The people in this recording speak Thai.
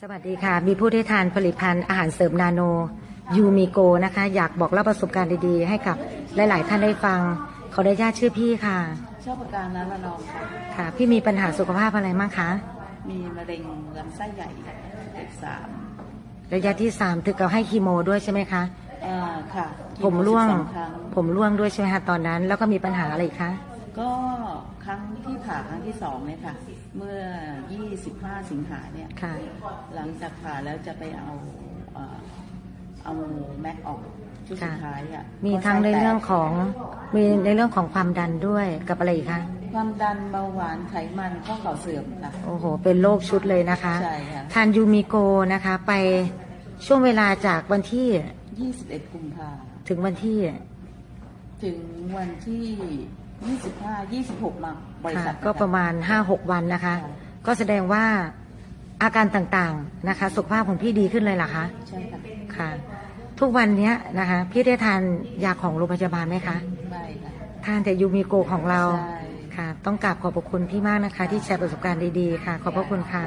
สวัสดีค่ะ มีผู้ที่ทานผลิตภัณฑ์อาหารเสริมนาโนยูมิโกนะคะ อยากบอกเล่าประสบการณ์ดีๆ ให้กับหลาย ๆ ท่านได้ฟังขอได้ญาตชื่อพี่ค่ะ ชอบประการร้านละนองค่ะ ค่ะ พี่มีปัญหาสุขภาพอะไรมั่งคะ มีมะเร็งลำไส้ใหญ่เลขสามระยะที่สามถึงกับให้คีโมด้วยใช่ไหมคะอ่าค่ะผมร่วงสอครั้งผมร่วงด้วยใช่ไหมคะตอนนั้น แล้วก็มีปัญหาอะไรอีกคะ ก็ครั้งที่ผ่าครั้งที่สองเนี่ยค่ะ เมื่อ 25 สิงหาเนี่ย ค่ะ หลังจากผ่าแล้วจะไปเอาเอ่อเอาแม็กออกชุดสุดค่ะ ท้ายอะมีทั้งในเรื่องของ มีในเรื่องของความดันด้วยกับอะไรอีกคะ ความดันเบาหวานไขมันข้อเข่าเสื่อมค่ะ โอ้โห เป็นโรคชุดเลยนะคะ ใช่ค่ะ ทานยูมิโกนะคะ ไปช่วงเวลาจากวันที่21 กุมภาถึงวันที่ ถึงวันที่ 25 26มาบริค่ะษัทก็ประมาณ 5-6 วันนะคะค่ะก็แสดงว่าอาการต่างๆนะคะ สุขภาพของพี่ดีขึ้นเลยเหรอคะ ใช่ค่ะค่ะ ทุกวันเนี้ยนะคะ พี่ได้ทานยาของโรงพยาบาลไหมคะ ไม่ค่ะทานแต่ยูมิโกของเรา ใช่ ค่ะ ต้องกราบขอบพระคุณพี่มากนะคะ ที่แชร์ประสบการณ์ดีๆค่ะ ขอบพระคุณค่ะ